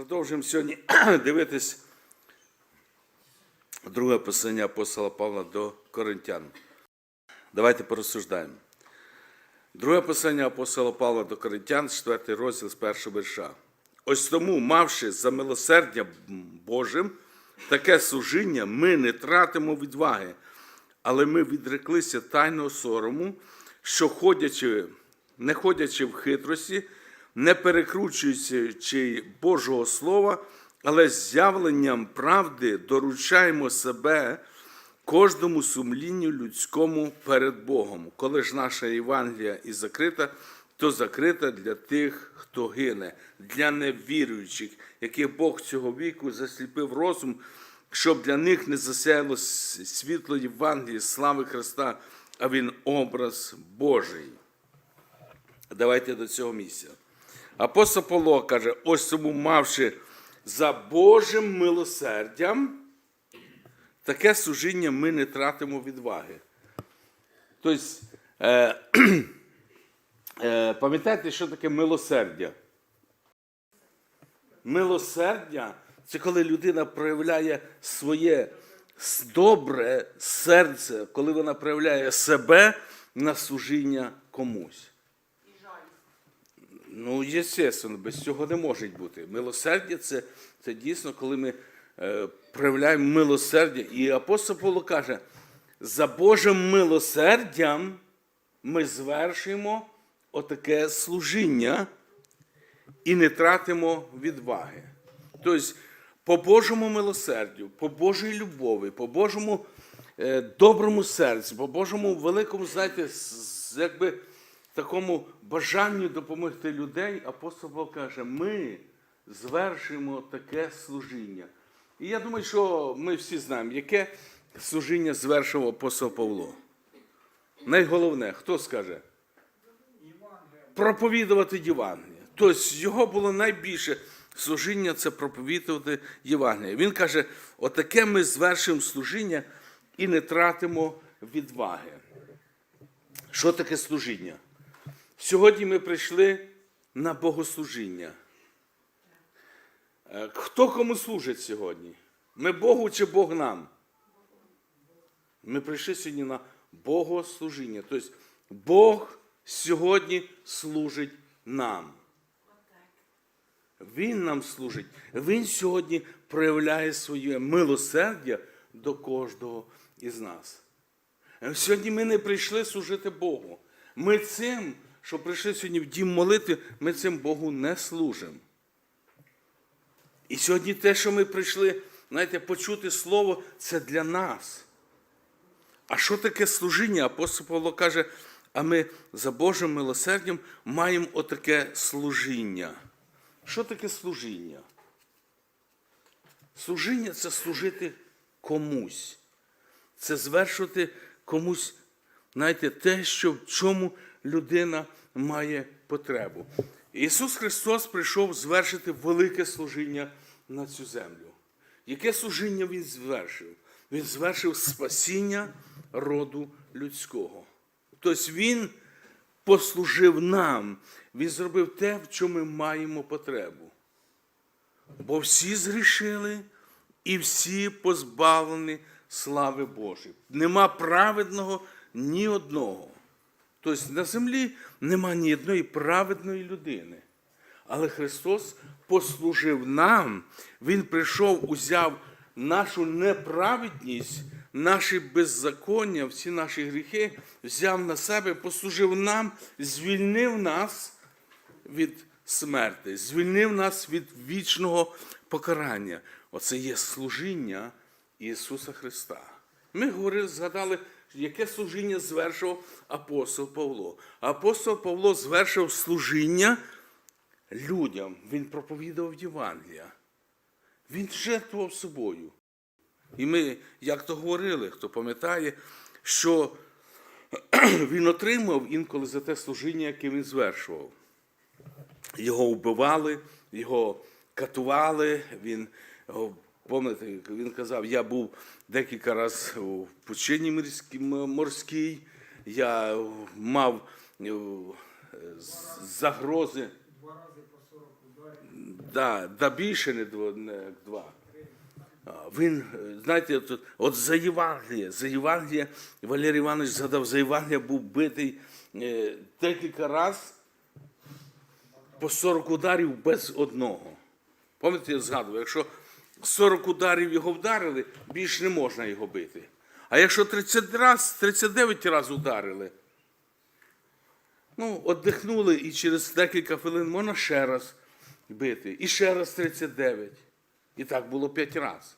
Продовжуємо сьогодні дивитись друге послання апостола Павла до Коринтян. Давайте порозсуждаємо. Друге послання апостола Павла до Коринтян, 4 розділ з першого верша. Ось тому, мавши за милосердя Божим, таке служіння, ми не тратимо відваги, але ми відреклися тайного сорому, що ходячи, не ходячи в хитрості, не перекручуючи Божого Слова, але з'явленням правди доручаємо себе кожному сумлінню людському перед Богом. Коли ж наша Євангелія і закрита, то закрита для тих, хто гине, для невіруючих, яких Бог цього віку засліпив розум, щоб для них не засяяло світло Євангелії, слави Христа, а Він образ Божий. Давайте до цього місця. Апостол Павло каже: ось тому мавши за Божим милосердям, таке служіння ми не тратимо відваги. Тобто, е, е, пам'ятаєте, що таке милосердя? Милосердя це коли людина проявляє своє добре серце, коли вона проявляє себе на служіння комусь. Ну, естественно, без цього не може бути. Милосердя це, це дійсно, коли ми е, проявляємо милосердя. І апостол Павло каже, за Божим милосердям ми звершуємо отаке служіння і не тратимо відваги. Тобто, по Божому милосердю, по Божій любові, по Божому е, доброму серцю, по Божому великому, знаєте, якби такому бажанню допомогти людей, апостол Павло каже, ми звершуємо таке служіння. І я думаю, що ми всі знаємо, яке служіння звершив апостол Павло. Найголовне, хто скаже? проповідувати Євангеліє. Тобто його було найбільше служіння це проповідувати Євангеліє. Він каже: отаке ми звершуємо служіння і не тратимо відваги. Що таке служіння? Сьогодні ми прийшли на богослужіння. Е, Хто кому служить сьогодні? Ми Богу чи Бог нам? Ми прийшли сьогодні на богослужіння. Тобто Бог сьогодні служить нам. Він нам служить. Він сьогодні проявляє своє милосердя до кожного із нас. Сьогодні ми не прийшли служити Богу. Ми цим, що прийшли сьогодні в дім молити, ми цим Богу не служимо. І сьогодні те, що ми прийшли, знаєте, почути Слово, це для нас. А що таке служіння? Апостол Павло каже, а ми за Божим милосердям маємо отаке служіння. Що таке служіння? Служіння це служити комусь. Це звершувати комусь, знаєте, те, що в чому людина має потребу. Ісус Христос прийшов звершити велике служіння на цю землю. Яке служіння Він звершив? Він звершив спасіння роду людського. Тобто Він послужив нам, Він зробив те, в чому ми маємо потребу. Бо всі згрішили і всі позбавлені слави Божої. Нема праведного ні одного. Тобто на землі нема ні одної праведної людини. Але Христос послужив нам, Він прийшов, узяв нашу неправедність, наші беззаконня, всі наші гріхи, взяв на себе, послужив нам, звільнив нас від смерти, звільнив нас від вічного покарання. Оце є служіння Ісуса Христа. Ми говорили, згадали, яке служіння звершив апостол Павло. Апостол Павло звершив служіння людям. Він проповідував Євангелія. Він жертвував собою. І ми, як то говорили, хто пам'ятає, що він отримав інколи за те служіння, яке він звершував. Його вбивали, його катували. Він, пам'ятаєте, він казав, я був декілька разів у пучині морській- я мав е, загрози. Два рази по 40 ударів. Да, більше не два. Він, е, знаєте, от, от за Євангеліє, за Євангеліє, Валерій Іванович згадав, за Євангеліє був битий е, декілька разів по 40 ударів без одного. Пам'ятаєте, я згадував, якщо 40 ударів його вдарили, більш не можна його бити. А якщо 30 раз, 39 разів ударили, ну, віддихнули і через декілька хвилин можна ще раз бити. І ще раз 39. І так було 5 разів.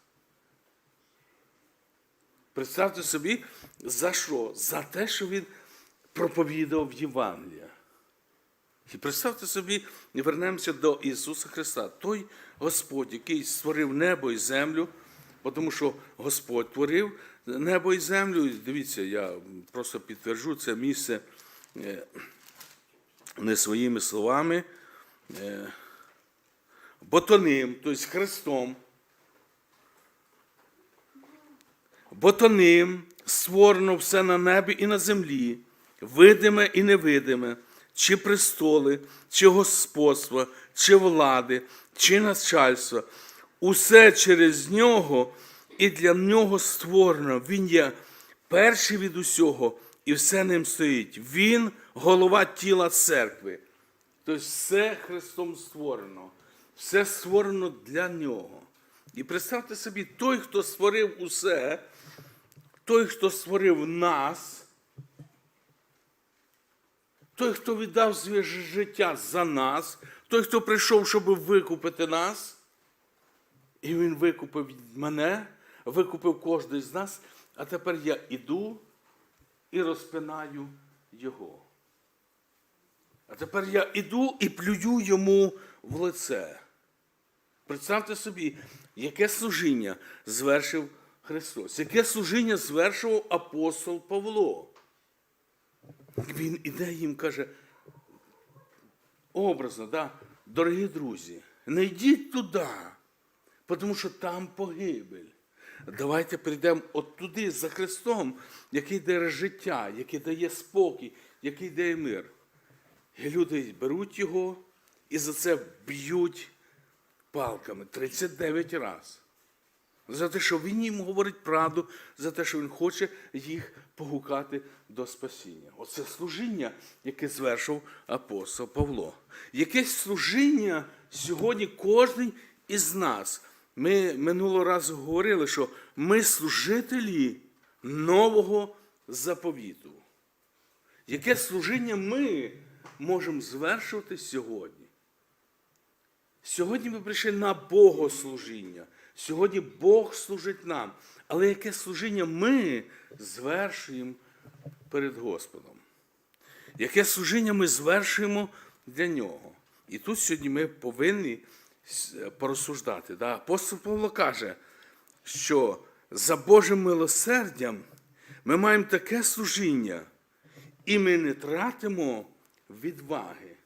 Представте собі, за що? За те, що він проповідав Євангелія. І представте собі, вернемося до Ісуса Христа. Той Господь, який створив небо і землю, тому що Господь творив небо і землю. Дивіться, я просто підтверджу це місце е, не своїми словами, е, ботоним, тобто Христом. Бо то ним створено все на небі і на землі, видиме і невидиме, чи престоли, чи господство, чи влади, чи начальство. Усе через нього і для нього створено. Він є перший від усього, і все ним стоїть. Він голова тіла церкви. Тобто все Христом створено, все створено для нього. І представте собі, той, хто створив усе, той, хто створив нас, той, хто віддав своє життя за нас, той, хто прийшов, щоб викупити нас, і він викупив мене, викупив кожен з нас, а тепер я іду і розпинаю його. А тепер я іду і плюю йому в лице. Представте собі, яке служіння звершив Христос, яке служіння звершував апостол Павло. Він іде їм каже, образно, да, дорогі друзі, не йдіть туди, тому що там погибель. Давайте прийдемо от туди за Христом, який дає життя, який дає спокій, який дає мир. І люди беруть його і за це б'ють палками 39 разів. За те, що він їм говорить правду, за те, що він хоче їх погукати до спасіння. Оце служіння, яке звершив апостол Павло. Якесь служіння сьогодні кожен із нас. Ми минулого разу говорили, що ми служителі нового заповіту. Яке служіння ми можемо звершувати сьогодні? Сьогодні ми прийшли на Богослужіння. Сьогодні Бог служить нам. Але яке служіння ми звершуємо перед Господом? Яке служіння ми звершуємо для нього? І тут сьогодні ми повинні с- порозсуждати. Да? Апостол Павло каже, що за Божим милосердям ми маємо таке служіння, і ми не тратимо відваги.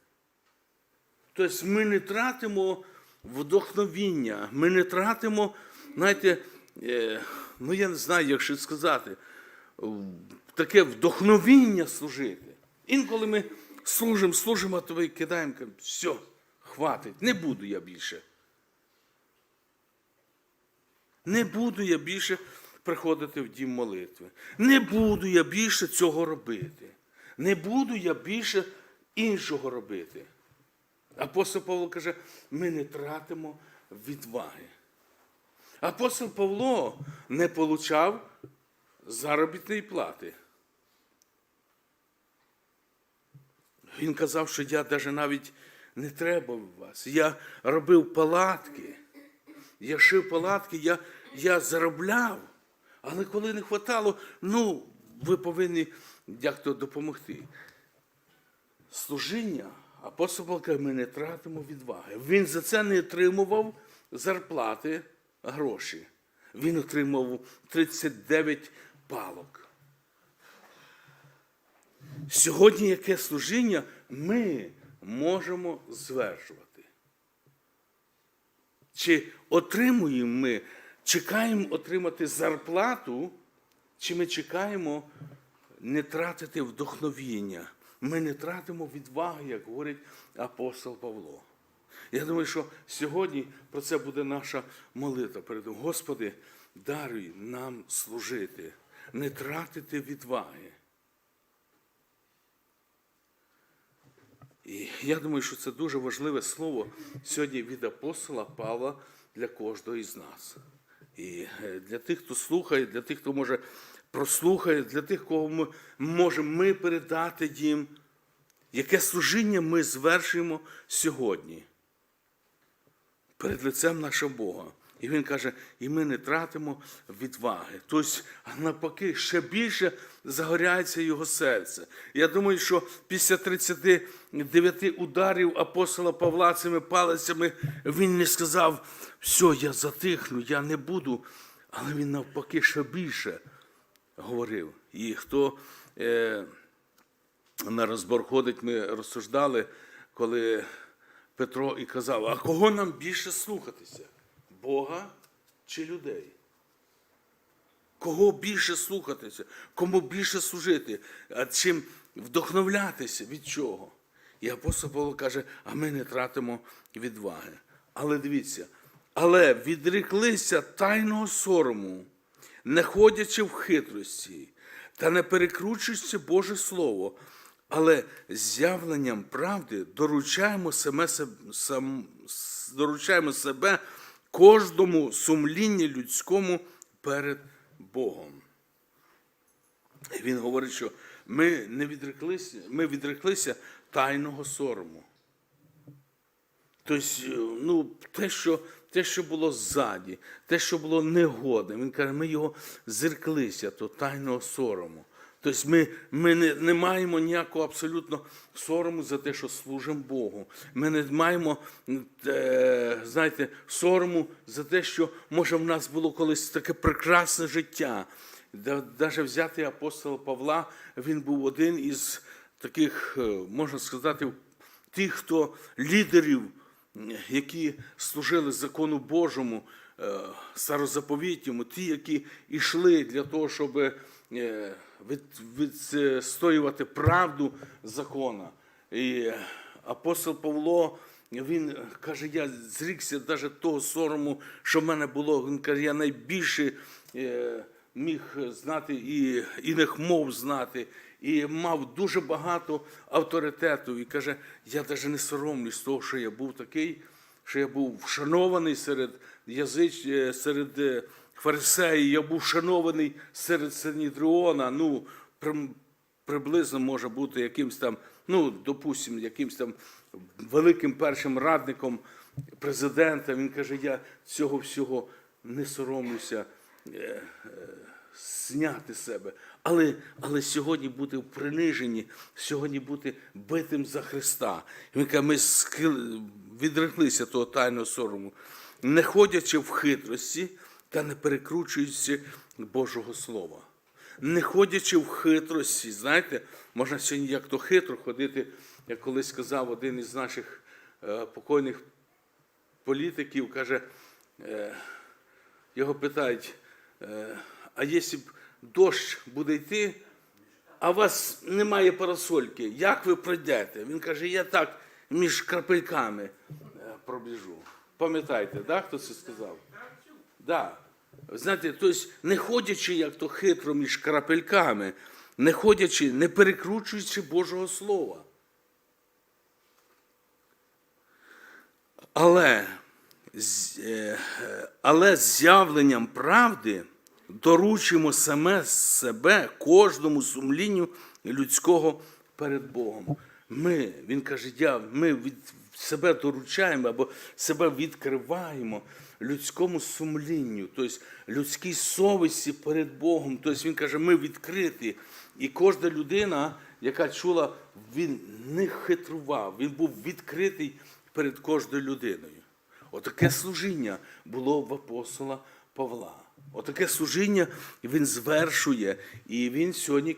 Тобто ми не тратимо вдохновіння, ми не тратимо, знаєте, е, ну я не знаю, як ще сказати, таке вдохновіння служити. Інколи ми служимо, служимо, а то кидаємо, кажемо, все, хватить, не буду я більше. Не буду я більше приходити в дім молитви. Не буду я більше цього робити. Не буду я більше іншого робити. Апостол Павло каже, ми не тратимо відваги. Апостол Павло не получав заробітної плати. Він казав, що я навіть навіть не треба в вас. Я робив палатки. Я шив палатки, я, я заробляв. Але коли не хватало, ну, ви повинні як-то допомогти. Служіння апостол каже, ми не тратимо відваги. Він за це не отримував зарплати гроші. Він отримав 39 палок. Сьогодні яке служіння ми можемо звершувати? Чи отримуємо ми, чекаємо отримати зарплату, чи ми чекаємо не тратити вдохновіння? Ми не тратимо відваги, як говорить апостол Павло. Я думаю, що сьогодні про це буде наша молитва перед. Господи, даруй нам служити, не тратити відваги. І я думаю, що це дуже важливе слово сьогодні від апостола Павла для кожного із нас. І е, для тих, хто слухає, для тих, хто може прослухає, для тих, кого ми можемо ми передати їм, яке служіння ми звершуємо сьогодні перед лицем нашого Бога. І він каже, і ми не тратимо відваги. Тобто, навпаки, ще більше загоряється його серце. Я думаю, що після 39 ударів апостола Павла цими палицями він не сказав, все, я затихну, я не буду. Але він навпаки ще більше говорив. І хто е, на розбор ходить, ми розсуждали, коли Петро і казав, а кого нам більше слухатися? Бога чи людей? Кого більше слухатися, кому більше служити, а чим вдохновлятися від чого? І апостол Павло каже, а ми не тратимо відваги. Але дивіться, але відреклися тайного сорому, не ходячи в хитрості та не перекручуючи Боже Слово, але з'явленням правди доручаємо себе, сам, доручаємо себе кожному сумлінні людському перед Богом. Він говорить, що ми не відреклися, ми відреклися тайного сорому. Тобто, ну, те, що, те, що було ззаді, те, що було негодне, він каже, ми його зерклися, то тайного сорому. Тобто ми, ми не, не маємо ніякого абсолютно сорому за те, що служимо Богу. Ми не маємо, е, знаєте, сорому за те, що може в нас було колись таке прекрасне життя. Навіть взяти апостола Павла, він був один із таких, е, можна сказати, тих, хто лідерів, які служили закону Божому, е, старозаповітньому, ті, які йшли для того, щоб відстоювати правду закона. І апостол Павло, він каже, я зрікся навіть того сорому, що в мене було. Він каже, я найбільше е, міг знати і іних мов знати, і мав дуже багато авторитету. І каже, я навіть не соромлюсь того, що я був такий, що я був вшанований серед язич, е, серед фарисеїв, я був шанований серед Синідріона, ну, при- приблизно може бути якимсь там, ну, допустимо, якимсь там великим першим радником президента. Він каже, я цього всього не соромлюся е, е, зняти себе. Але, але сьогодні бути в приниженні, сьогодні бути битим за Христа. Він каже, ми відреклися того тайного сорому, не ходячи в хитрості та не перекручуючи Божого Слова. Не ходячи в хитрості, знаєте, можна сьогодні як то хитро ходити, як колись сказав один із наших е, покойних політиків, каже, е, його питають, е, а якщо б дощ буде йти, а у вас немає парасольки, як ви пройдете? Він каже, я так між крапельками пробіжу. Пам'ятаєте, да, хто це сказав? Да. Знаєте, тобто, не ходячи як то хитро між крапельками, не ходячи, не перекручуючи Божого Слова. Але, е, але з'явленням правди доручимо саме себе кожному сумлінню людського перед Богом. Ми, він каже, я, ми від себе доручаємо або себе відкриваємо людському сумлінню, тобто людській совісті перед Богом. Тобто він каже, ми відкриті. І кожна людина, яка чула, він не хитрував, він був відкритий перед кожною людиною. Отаке служіння було в апостола Павла. Отаке служіння він звершує. І він сьогодні,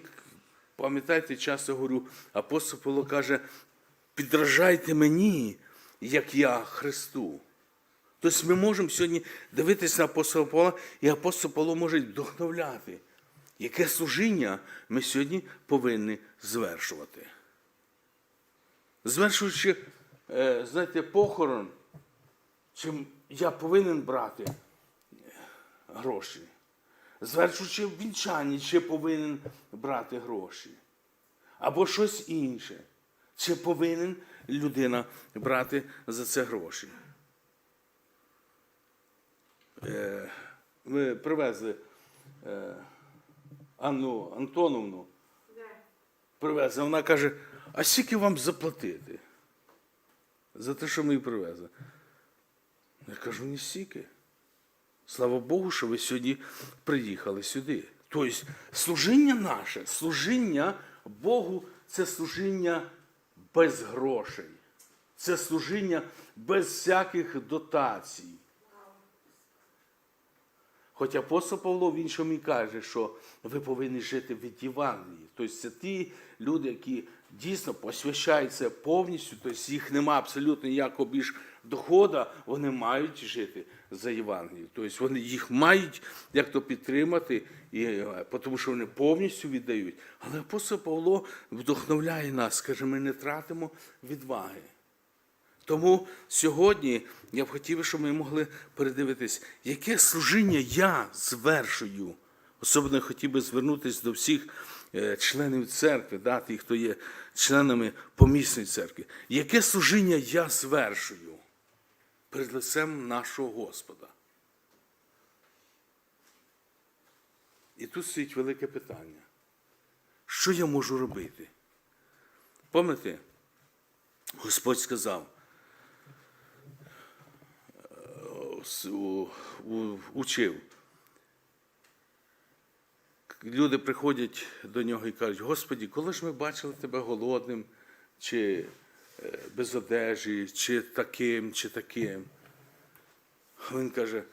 пам'ятаєте, часто говорю, апостол Павло каже, підражайте мені, як я Христу. Тобто ми можемо сьогодні дивитися на апостола Павла, і апостол Павло може вдохновляти, яке служіння ми сьогодні повинні звершувати. Звершуючи, е, знаєте, похорон чи я повинен брати гроші. Звершуючи вінчання, чи повинен брати гроші. Або щось інше. Чи повинен людина брати за це гроші? Е, Ми привезли е, Анну Антоновну. Привезли. Вона каже, а скільки вам заплатити? За те, що ми її привезли. Я кажу, ні стільки. Слава Богу, що ви сьогодні приїхали сюди. Тобто, служіння наше, служіння Богу це служіння без грошей. Це служіння без всяких дотацій. Хоч апостол Павло в іншому і каже, що ви повинні жити від Євангелії. Тобто це ті люди, які дійсно посвящаються повністю, тобто їх нема абсолютно ніякого більш доходу, вони мають жити за Євангелією. Тобто вони їх мають як то підтримати, і, е, тому що вони повністю віддають. Але апостол Павло вдохновляє нас, каже, ми не тратимо відваги. Тому сьогодні я б хотів, щоб ми могли передивитись, яке служіння я звершую. Особливо хотів би звернутися до всіх е, членів церкви, да, тих, хто є членами помісної церкви. Яке служіння я звершую перед лицем нашого Господа? І тут стоїть велике питання. Що я можу робити? Пам'ятаєте, Господь сказав, с- у- у- учив. Люди приходять до нього і кажуть, Господі, коли ж ми бачили тебе голодним, чи е, без одежі, чи таким, чи таким. Він каже,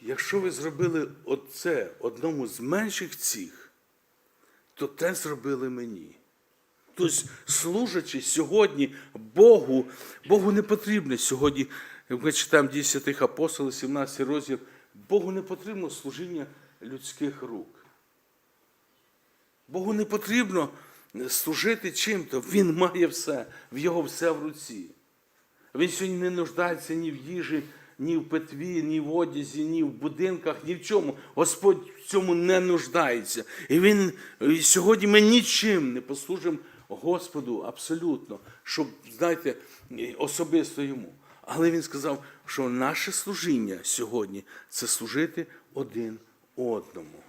якщо ви зробили оце одному з менших цих, то те зробили мені. Тобто, служачи сьогодні Богу, Богу не потрібно сьогодні, ми читаємо дії святих апостолів, 17 розділ, Богу не потрібно служіння людських рук. Богу не потрібно служити чим-то. Він має все, в його все в руці. Він сьогодні не нуждається ні в їжі, ні в питві, ні в одязі, ні в будинках, ні в чому. Господь в цьому не нуждається. І він і сьогодні ми нічим не послужимо Господу абсолютно, щоб, знаєте, особисто йому. Але він сказав, що наше служіння сьогодні це служити один одному.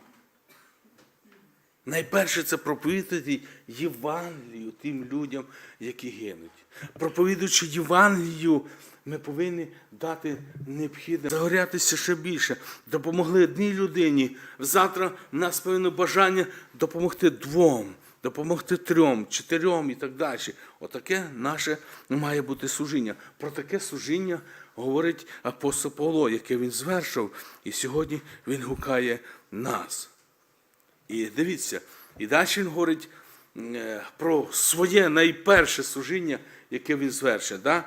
Найперше це проповідати Євангелію тим людям, які гинуть. Проповідуючи Євангелію, ми повинні дати необхідне загорятися ще більше. Допомогли одній людині. Завтра в нас повинно бажання допомогти двом, допомогти трьом, чотирьом і так далі. Отаке наше має бути служіння. Про таке служіння говорить апостол Павло, яке він звершив, і сьогодні він гукає нас. І дивіться, і далі він говорить е, про своє найперше служіння, яке він звершив. Да?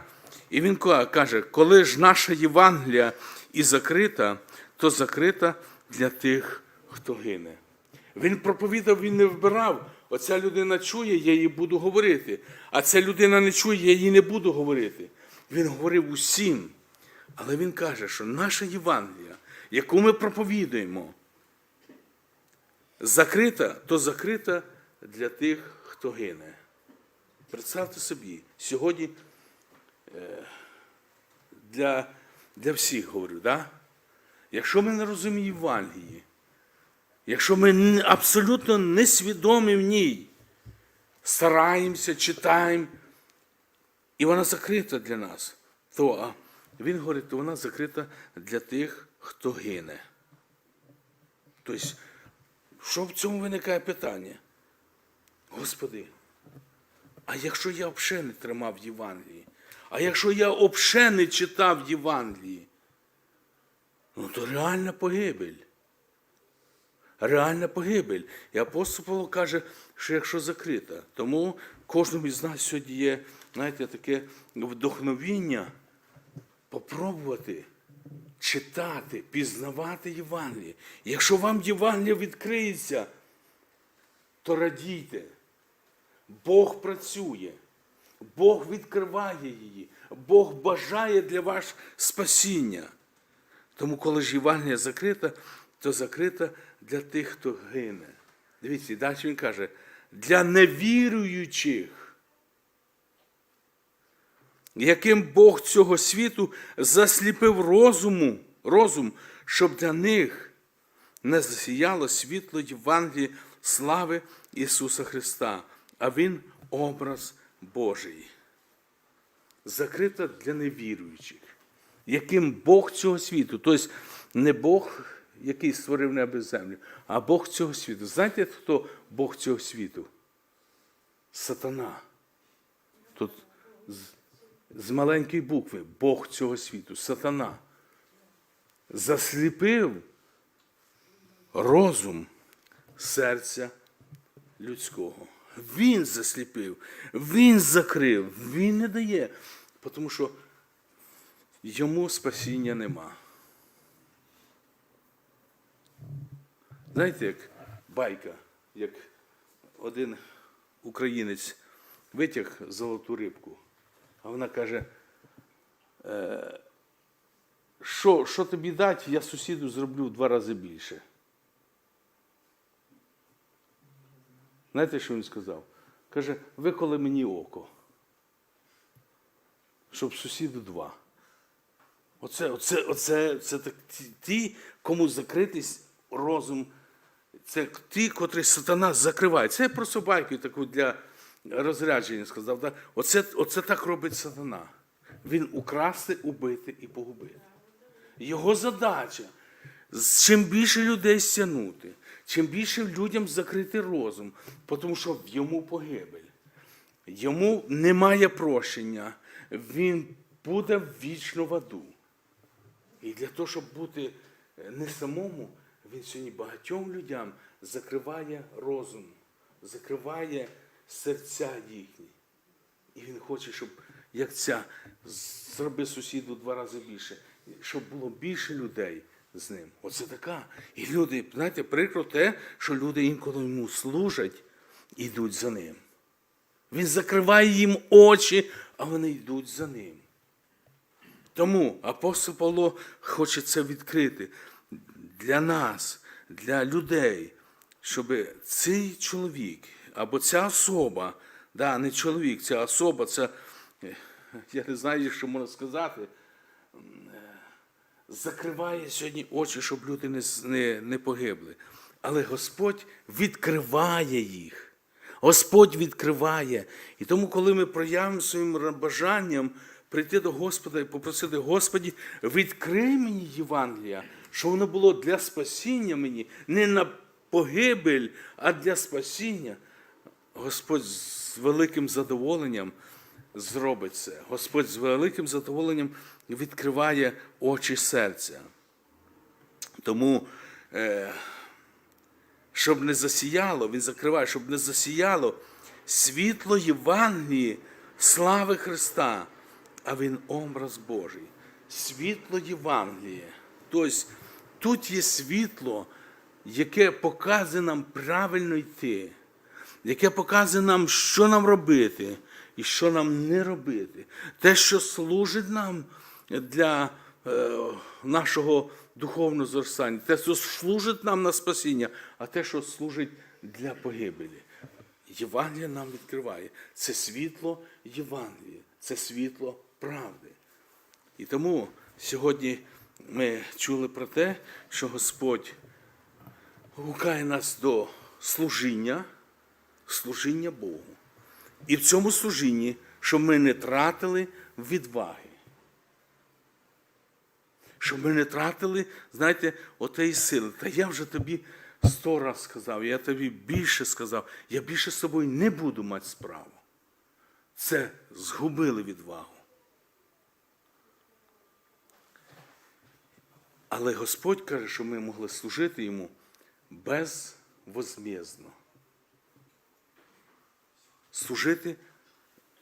І він каже, коли ж наша Євангелія і закрита, то закрита для тих, хто гине. Він проповідав, він не вбирав. Оця людина чує, я їй буду говорити. А ця людина не чує, я їй не буду говорити. Він говорив усім. Але він каже, що наша Євангелія, яку ми проповідуємо, закрита, то закрита для тих, хто гине. Представте собі, сьогодні е, для, для всіх говорю, да? якщо ми не розуміємо Євангелії, якщо ми абсолютно несвідомі в ній, стараємося, читаємо, і вона закрита для нас, то він говорить, то вона закрита для тих, хто гине. Тобто, що в цьому виникає питання? Господи, а якщо я взагалі не тримав Євангелії, а якщо я взагалі не читав Євангелії, ну то реальна погибель. Реальна погибель. І апостол Павло каже, що якщо закрита, тому кожному із нас сьогодні є, знаєте, таке вдохновіння попробувати читати, пізнавати Євангеліє. Якщо вам Євангеліє відкриється, то радійте. Бог працює. Бог відкриває її, Бог бажає для вас спасіння. Тому, коли ж Євангелія закрита, то закрита для тих, хто гине. Дивіться, далі він каже, для невіруючих, яким Бог цього світу засліпив розуму, розум, щоб для них не засіяло світло Євангелії слави Ісуса Христа, а Він образ Божий. Закрита для невіруючих, яким Бог цього світу, тобто не Бог, який створив небо і землю, а Бог цього світу. Знаєте, хто Бог цього світу? Сатана. Тут з, з маленької букви Бог цього світу, сатана. Засліпив розум серця людського. Він засліпив, він закрив, він не дає, тому що йому спасіння нема. Знаєте, як байка, як один українець витяг золоту рибку, а вона каже, «Е, що, що тобі дати, я сусіду зроблю в два рази більше. Знаєте, що він сказав? Каже, виколи мені око, щоб сусіду два. Оце, оце, оце, це так, ті- кому закритись розум, це ті, котрі сатана закриває. Це я про собаку таку для розрядження сказав. Так? Оце, оце так робить сатана. Він украсти, убити і погубити. Його задача чим більше людей стягнути, чим більше людям закрити розум, тому що в йому погибель. Йому немає прощення, він буде вічно в аду. І для того, щоб бути е, не самому, він сьогодні багатьом людям закриває розум, закриває серця їхні. І він хоче, щоб як ця зроби сусіду два рази більше, щоб було більше людей з ним. Оце така. І люди, знаєте, прикро те, що люди інколи йому служать і йдуть за ним. Він закриває їм очі, а вони йдуть за ним. Тому апостол Павло хоче це відкрити для нас, для людей, щоб цей чоловік або ця особа, да, не чоловік, ця особа, це, я не знаю, що можна сказати, закриває сьогодні очі, щоб люди не, не, не погибли. Але Господь відкриває їх. Господь відкриває. І тому, коли ми проявимо своїм бажанням прийти до Господа і попросити, Господі, відкрий мені Євангелія, що воно було для спасіння мені, не на погибель, а для спасіння. Господь з великим задоволенням зробить це. Господь з великим задоволенням відкриває очі серця. Тому. Е, щоб не засіяло, він закриває, щоб не засіяло світло Євангелії, слави Христа, а він образ Божий. Світло Євангелія. Тобто тут є світло, яке показує нам правильно йти, яке показує нам, що нам робити і що нам не робити. Те, що служить нам для е, нашого духовного зростання, те, що служить нам на спасіння, а те, що служить для погибелі. Євангелія нам відкриває. Це світло Євангелія, це світло правди. І тому сьогодні ми чули про те, що Господь гукає нас до служіння, служіння Богу. І в цьому служінні, щоб ми не тратили відваги. Щоб ми не тратили, знаєте, отеї сили. Та я вже тобі сто раз сказав, я тобі більше сказав, я більше з собою не буду мати справу. Це згубили відвагу. Але Господь каже, що ми могли служити йому безвозмєзно. Служити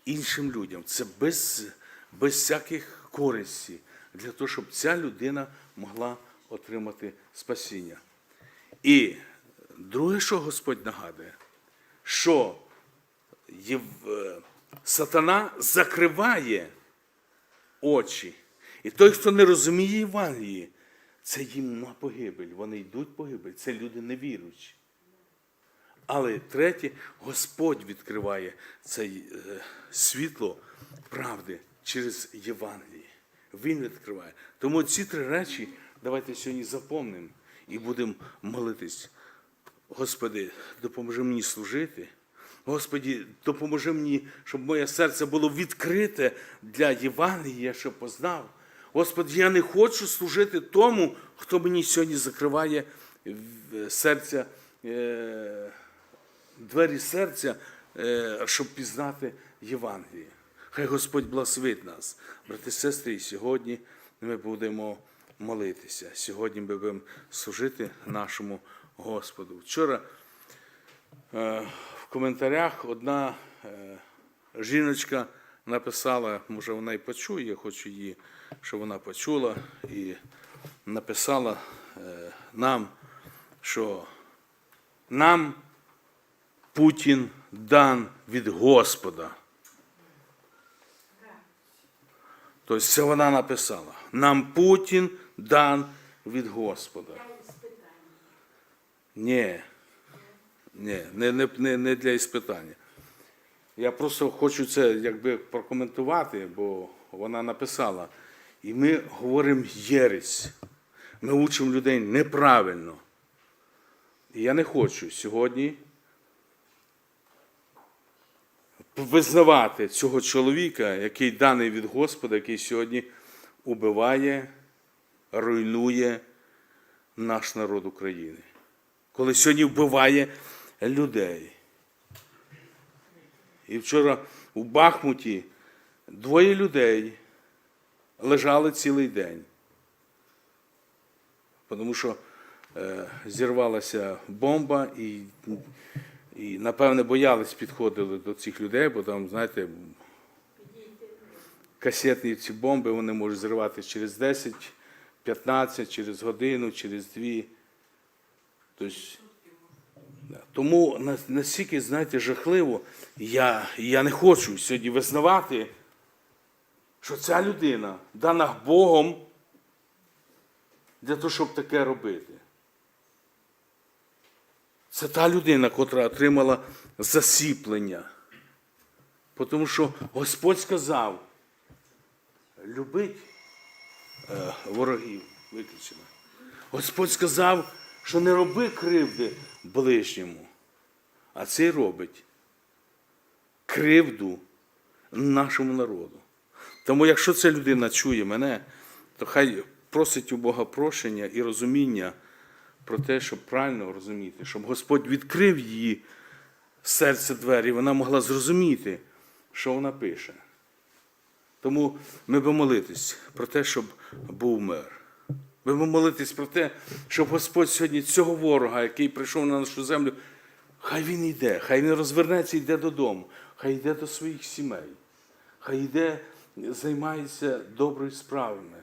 іншим людям. Це без, без всяких користі, для того, щоб ця людина могла отримати спасіння. І друге, що Господь нагадує, що е, сатана закриває очі. І той, хто не розуміє Євангелії, це їм на погибель. Вони йдуть погибель. Це люди невіруючі. Але третє, Господь відкриває це е, світло правди через Євангеліє. Він відкриває. Тому ці три речі давайте сьогодні запомнимо і будемо молитись. Господи, допоможи мені служити. Господи, допоможи мені, щоб моє серце було відкрите для Євангелія, щоб познав. Господи, я не хочу служити тому, хто мені сьогодні закриває серця, е, двері серця, е, щоб пізнати Євангеліє. Хай Господь благословить нас, брати і сестри, і сьогодні ми будемо молитися. Сьогодні ми будемо служити нашому Господу. Вчора е, в коментарях одна е, жіночка написала, може вона і почує, я хочу її, щоб вона почула, і написала е, нам, що нам Путін дан від Господа. Тобто це вона написала. Нам Путін дан від Господа. Ні. Ні, не, не, не для іспитання. Я просто хочу це якби прокоментувати, бо вона написала. І ми говоримо єресь. Ми учимо людей неправильно. І я не хочу сьогодні визнавати цього чоловіка, який даний від Господа, який сьогодні убиває, руйнує наш народ України. Коли сьогодні вбиває людей. І вчора у Бахмуті двоє людей лежали цілий день. Тому що е, зірвалася бомба і, і, напевне, боялись підходили до цих людей, бо там, знаєте, касетні ці бомби вони можуть зриватися через 10, 15, через годину, через дві. Тобто. Тому настільки, знаєте, жахливо, я, я не хочу сьогодні визнавати, що ця людина дана Богом для того, щоб таке робити. Це та людина, котра отримала засіплення. Тому що Господь сказав, любить е, ворогів виключено. Господь сказав, що не роби кривди ближньому, а цей робить кривду нашому народу. Тому якщо ця людина чує мене, то хай просить у Бога прощення і розуміння про те, щоб правильно розуміти, щоб Господь відкрив її серце двері, і вона могла зрозуміти, що вона пише. Тому ми будемо молитись про те, щоб був мир. Ми будемо молитись про те, щоб Господь сьогодні цього ворога, який прийшов на нашу землю, хай він йде, хай він розвернеться і йде додому, хай йде до своїх сімей, хай йде, займається доброю справами,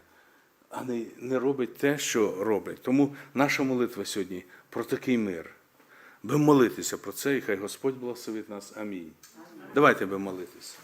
а не, не робить те, що робить. Тому наша молитва сьогодні про такий мир. Будемо молитися про це, і хай Господь благословить нас. Амінь. Давайте будемо молитися.